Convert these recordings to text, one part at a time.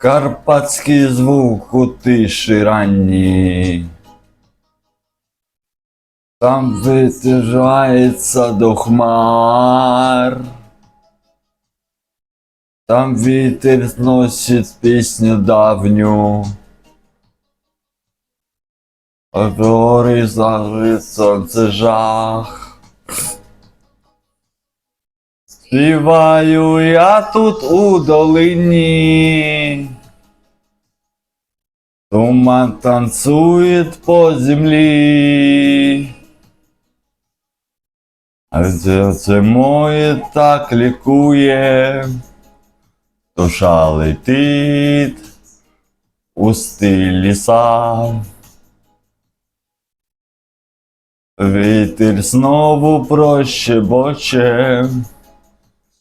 Карпатський звук у тиші ранній. Там витяжається до хмар. Там вітер зносить пісню давню. Гори загрить сонце жах. Співаю я тут у долині. Туман танцує по землі. А серце моє так лікує. Душа летить у стиль ліса. Вітер знову прощебоче.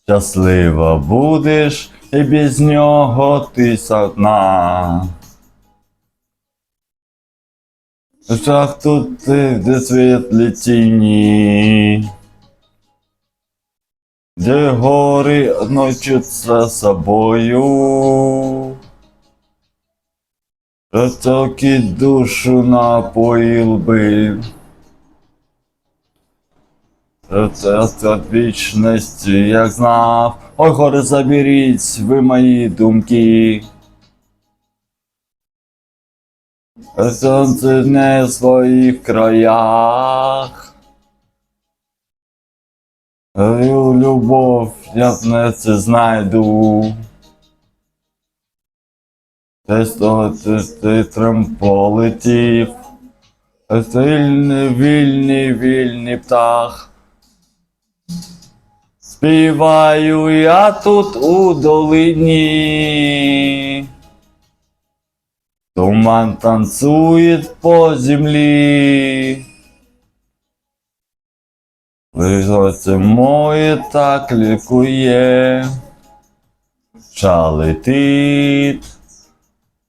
Щаслива будеш, і без нього ти одна. Жах тут ти, де світлі тіні, де гори одночуться собою. Протоки душу напоїл би. Це от вічності, як знав. Ой, гори заберіть ви мої думки. Сонце не в своїх краях. Любов я в не знайду. Десь то ти, ти полетів. Сильний, вільний, вільний птах. Співаю я тут у долині. Туман танцує по землі. Лизоце моє так лікує. Ша летить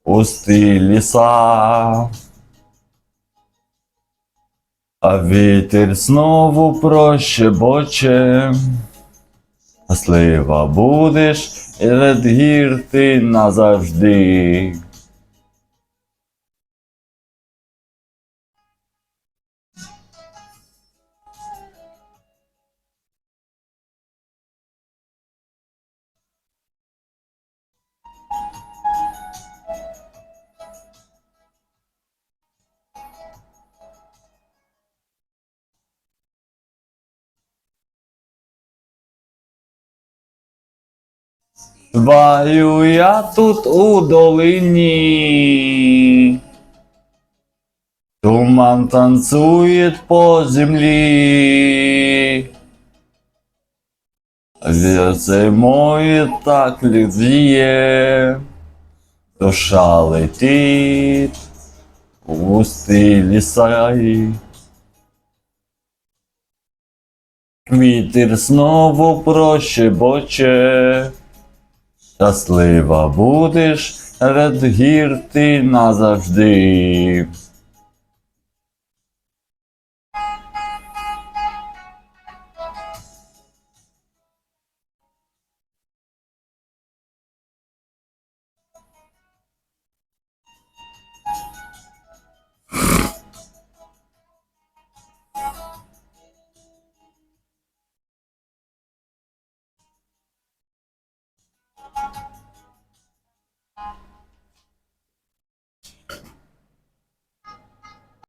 у стиль ліса. А вітер знову прощебоче. Щаслива будеш над гір ти назавжди. Співаю я тут у долині. Туман танцує по землі. Вірце моє так лідіє. Душа летить у густі ліса. Вітер знову прощебоче. Щаслива будеш, ред гір ти назавжди.